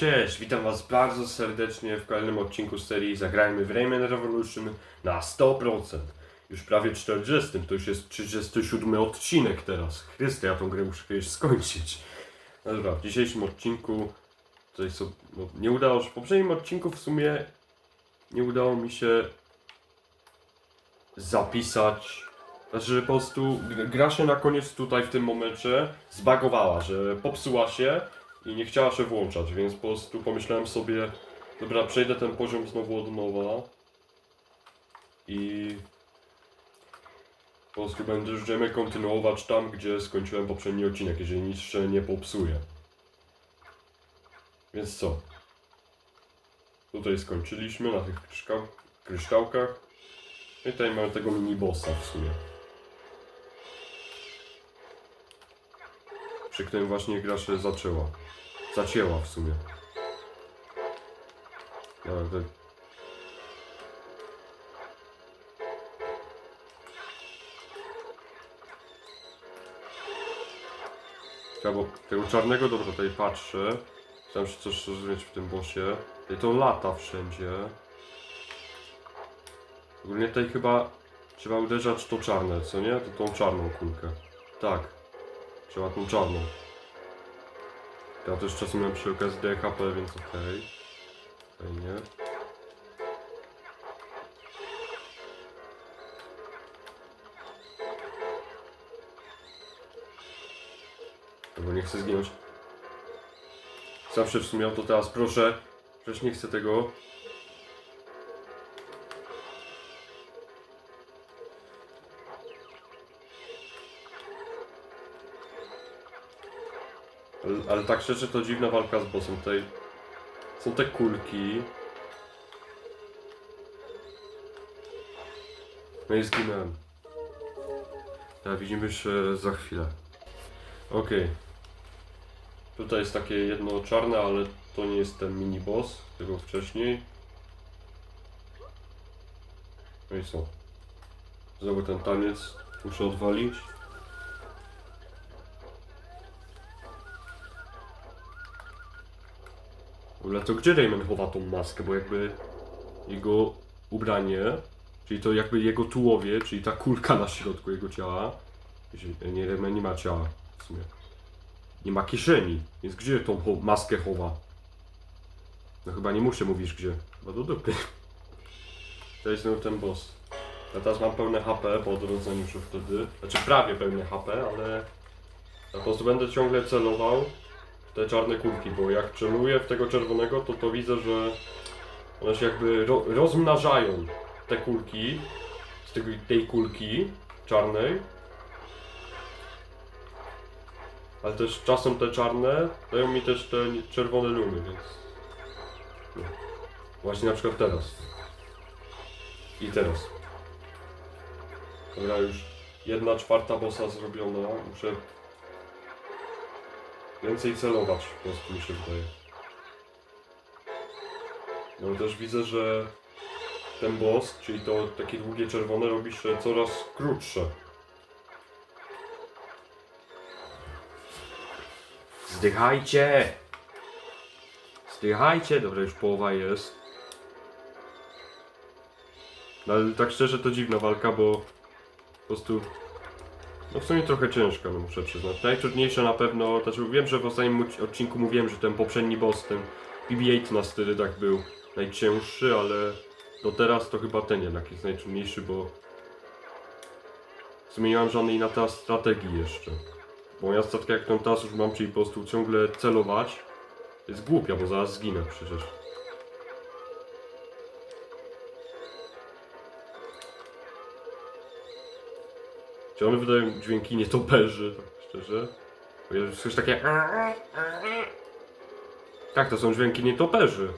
Cześć, witam was bardzo serdecznie w kolejnym odcinku serii Zagrajmy w Rayman Revolution na 100%. Już prawie 40, to już jest 37 odcinek teraz. Chryste, ja tą grę muszę kiedyś skończyć. No dobra, w dzisiejszym odcinku tutaj sobie, no, nie udało się, w poprzednim odcinku w sumie nie udało mi się zapisać znaczy, po prostu gra się na koniec tutaj w tym momencie zbagowała, że popsuła się i nie chciała się włączać, więc po prostu pomyślałem sobie, dobra, przejdę ten poziom znowu od nowa i po prostu będziemy kontynuować tam, gdzie skończyłem poprzedni odcinek, jeżeli nic się nie popsuje. Więc co? Tutaj skończyliśmy na tych kryszkał- kryształkach. I tutaj mamy tego mini bossa w sumie. Przy którym właśnie gra się zaczęła. Zacięła w sumie. Dobra, to... Ja, bo tego czarnego dobrze tutaj patrzę. Chciałem się coś zrozumieć w tym bosie. Tutaj to lata wszędzie. Ogólnie tutaj chyba trzeba uderzać to czarne, co nie? To tą czarną kulkę. Tak. Trzeba tą czarną. Ja też czasem mam przy okazji DHP, więc okej. Fajnie. Bo nie chcę zginąć. Zawsze w sumie o to teraz proszę. Przecież nie chcę tego. Ale, tak szczerze to dziwna walka z bossem tutaj. Są te kulki. No i zginąłem. Tak, widzimy się za chwilę. Okej. Tutaj jest takie jedno czarne, ale to nie jest ten mini boss, tego wcześniej. No i co? Znowu ten taniec muszę odwalić. Ogóle to gdzie Rayman chowa tą maskę, bo jakby jego ubranie, czyli to jakby jego tułowie, czyli ta kulka na środku jego ciała, nie, Rayman nie ma ciała w sumie. Nie ma kieszeni, więc gdzie tą cho- maskę chowa? No chyba nie muszę mówić gdzie, chyba do dupy. Jest znowu ten boss. Ja teraz mam pełne HP po odrodzeniu się wtedy, znaczy prawie pełne HP, ale ja po prostu będę ciągle celował te czarne kulki, bo jak celuję w tego czerwonego, to to widzę, że one się jakby ro rozmnażają te kulki z tej kulki czarnej. Ale też czasem te czarne dają mi też te czerwone lumy, więc... No. Właśnie na przykład teraz. I teraz. Dobra, już jedna czwarta bossa zrobiona. Muszę więcej celować, po prostu mi się wydaje. No też widzę, że ten boss, czyli to takie długie czerwone, robi się coraz krótsze. Zdychajcie! Zdychajcie! Dobra, już połowa jest. No ale tak szczerze to dziwna walka, bo po prostu no w sumie trochę ciężka, no muszę przyznać. Najtrudniejsze na pewno, znaczy wiem, że w ostatnim odci- odcinku mówiłem, że ten poprzedni boss, ten BB-8 na sterydach był najcięższy, ale do teraz to chyba ten jednak jest najtrudniejszy, bo mam żadnej na teraz strategii jeszcze. Bo moja statka jak tą teraz już mam, czyli po prostu ciągle celować, jest głupia, bo zaraz zginę przecież. Czy one wydają dźwięki nietoperzy, tak szczerze? Bo ja coś takie... Tak, to są dźwięki nietoperzy.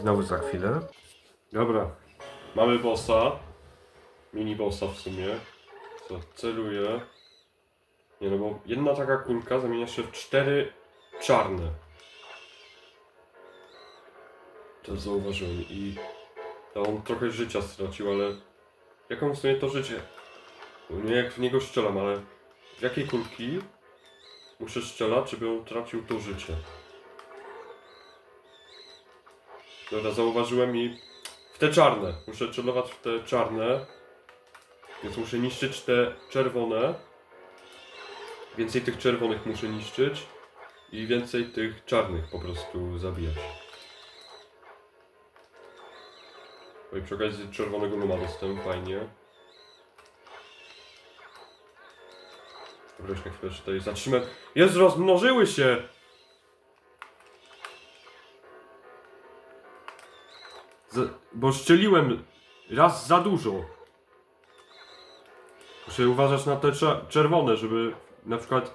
Znowu za chwilę. Dobra, mamy bossa. Mini bossa w sumie. Co, celuję. Nie no, bo jedna taka kulka zamienia się w cztery czarne. To zauważyłem i to on trochę życia stracił, ale jak on w sumie to życie? Nie jak w niego strzelam, ale w jakiej kulki muszę strzelać, żeby on tracił to życie. Dobra, zauważyłem i w te czarne. Muszę celować w te czarne. Więc muszę niszczyć te czerwone. Więcej tych czerwonych muszę niszczyć. I więcej tych czarnych po prostu zabijać. No i przy okazji czerwonego luma dostałem, fajnie. Dobra, już na chwilę tutaj zatrzymać. Jest, rozmnożyły się! Z, bo szczeliłem raz za dużo. Muszę uważać na te czerwone, żeby na przykład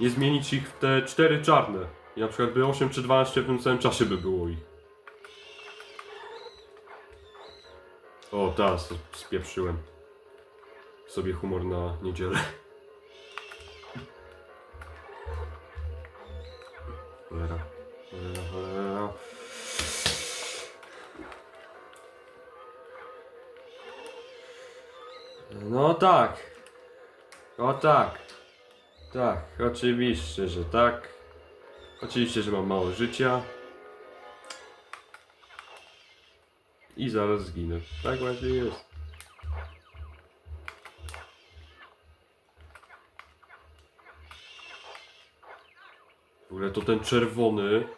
nie zmienić ich w te cztery czarne. I na przykład by 8 czy 12 w tym samym czasie by było ich. O, teraz spieprzyłem sobie humor na niedzielę. Cholera, cholera, cholera. No tak. O tak. Tak, oczywiście, że tak. Oczywiście, że mam mało życia. I zaraz zginę. Tak właśnie jest. W ogóle to ten czerwony.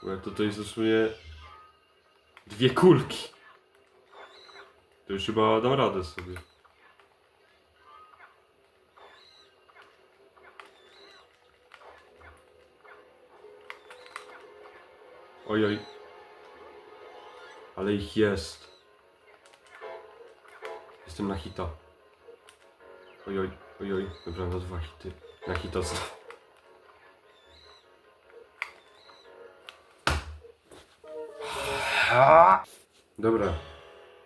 W ogóle to jest dosłownie dwie kulki. To już chyba dam radę sobie. Ojoj. Ale ich jest. Jestem na hita. Ojoj, ojoj. Dobra, na dwa hity. Na hita z... Dobra.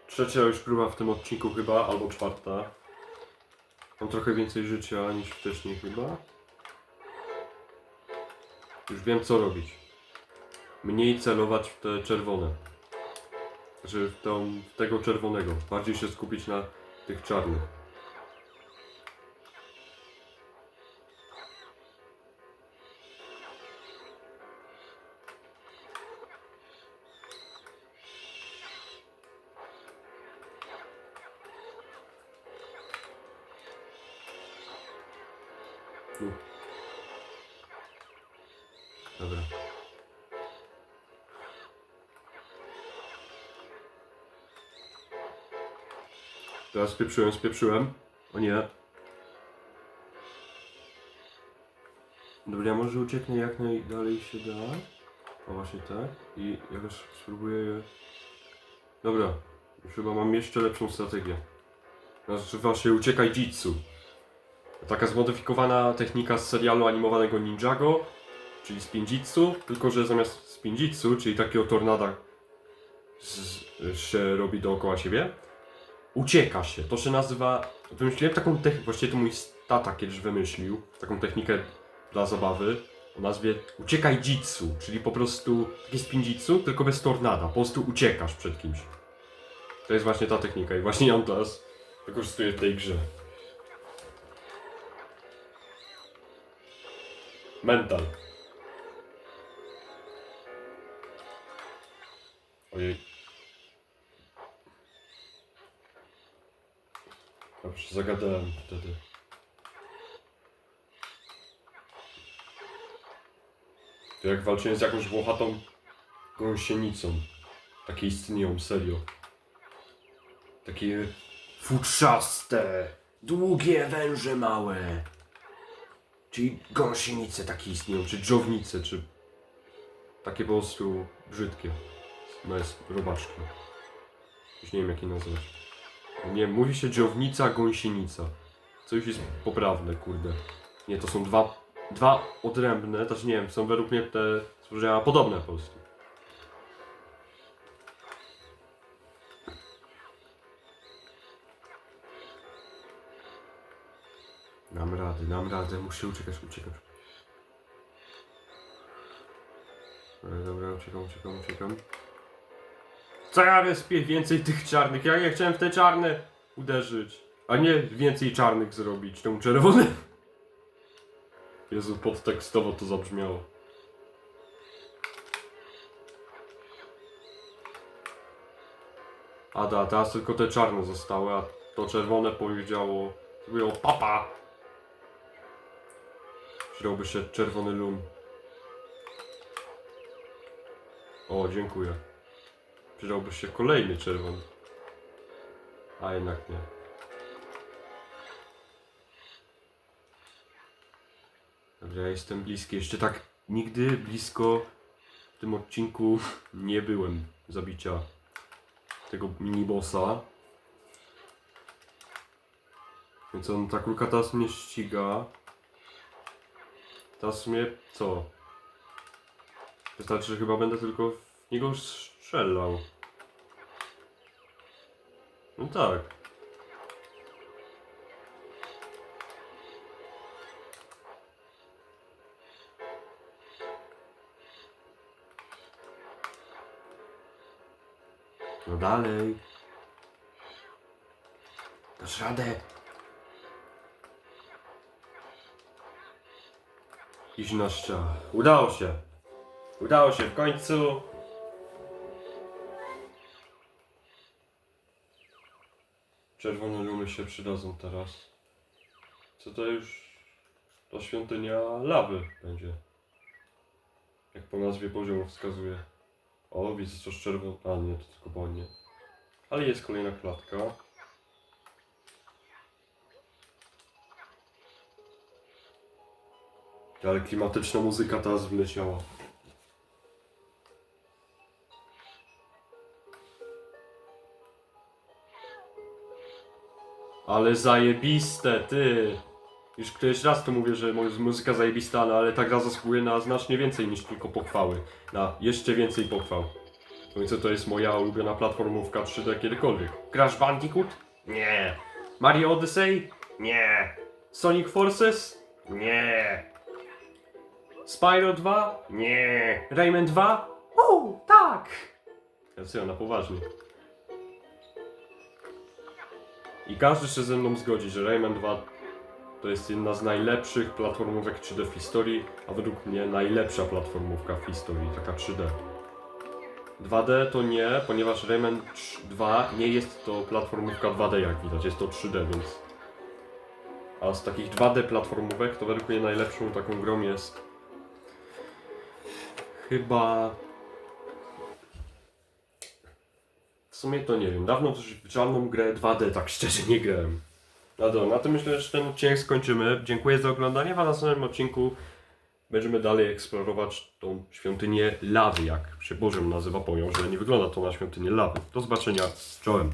Trzecia już próba w tym odcinku chyba, albo czwarta. Mam trochę więcej życia niż wcześniej chyba. Już wiem co robić. Mniej celować w te czerwone. Znaczy w, tą, w tego czerwonego. Bardziej się skupić na tych czarnych. Dobra. Teraz spieprzyłem, spieprzyłem. O nie. Dobra, może ucieknę jak najdalej się da. O właśnie tak. I jakoś spróbuję. Dobra. Już chyba mam jeszcze lepszą strategię. Nazywa się Uciekaj Jitsu. Taka zmodyfikowana technika z serialu animowanego Ninjago, czyli Spinjitsu, tylko że zamiast Spinjitsu, czyli takiego tornada z, się robi dookoła siebie, ucieka się. To się nazywa. Wymyśliłem taką technikę, właściwie to mój tata kiedyś wymyślił, taką technikę dla zabawy o nazwie Uciekaj Jitsu, czyli po prostu takie Spinjitsu, tylko bez tornada. Po prostu uciekasz przed kimś. To jest właśnie ta technika i właśnie ją teraz wykorzystuję w tej grze. Mental. Ojej. Dobrze, zagadałem wtedy. To jak walczyłem z jakąś włochatą gąsienicą. Takie istnieją, serio. Takie futrzaste, długie węże małe. Czyli gąsienice takie istnieją, czy dżownice, czy takie po prostu brzydkie. No jest robaczki. Już nie wiem jak je nazwać. Nie, mówi się dżownica, gąsienica. Coś jest poprawne, kurde. Nie, to są dwa, dwa odrębne, też nie wiem, są według mnie te stworzenia podobne po prostu. Dam radę, dam radę, muszę uciekać, uciekać. E, Dobra, uciekam, uciekam, uciekam. Co ja respię więcej tych czarnych? Ja nie chciałem w te czarne uderzyć. A nie więcej czarnych zrobić, temu czerwony. Jezu, podtekstowo to zabrzmiało. Ada, teraz tylko te czarne zostały, a to czerwone powiedziało, mówiło papa. Przydałby się czerwony lum. O, dziękuję. Przydałby się kolejny czerwony. A jednak nie. Dobra, ja jestem bliski. Jeszcze tak nigdy blisko w tym odcinku nie byłem zabicia tego minibossa. Więc on, ta kulka teraz mnie ściga. Teraz mnie co? Wystarczy, że chyba będę tylko w niego strzelał. No tak. No dalej. Dasz radę. Iść na ścianę. Udało się. Udało się w końcu. Czerwone lumy się przydadzą teraz. Co to już... To świątynia lawy będzie. Jak po nazwie poziomu wskazuje. O, widzę coś czerwone. A nie, to tylko bonie. Ale jest kolejna klatka. Ale klimatyczna muzyka teraz wleciała. Ale zajebiste, ty! Już któryś raz to mówię, że mu- muzyka zajebista, no ale ta gra zasługuje na znacznie więcej niż tylko pochwały. Na jeszcze więcej pochwał. W końcu to jest moja ulubiona platformówka 3D kiedykolwiek. Crash Bandicoot? Nie. Mario Odyssey? Nie. Sonic Forces? Nie. Spyro 2? Nie. Rayman 2? O, tak! Ja co, na poważnie. I każdy się ze mną zgodzi, że Rayman 2 to jest jedna z najlepszych platformówek 3D w historii, a według mnie najlepsza platformówka w historii, taka 3D. 2D to nie, ponieważ Rayman 2 nie jest to platformówka 2D jak widać, jest to 3D, więc... A z takich 2D platformówek to według mnie najlepszą taką grą jest... Chyba... sumie to nie wiem, dawno w żadną grę 2D tak szczerze nie grałem. No dobra, na tym myślę, że ten odcinek skończymy. Dziękuję za oglądanie, a w następnym odcinku będziemy dalej eksplorować tą świątynię lawy, jak się Bożym nazywa, powiem, że nie wygląda to na świątynię lawy. Do zobaczenia, czołem.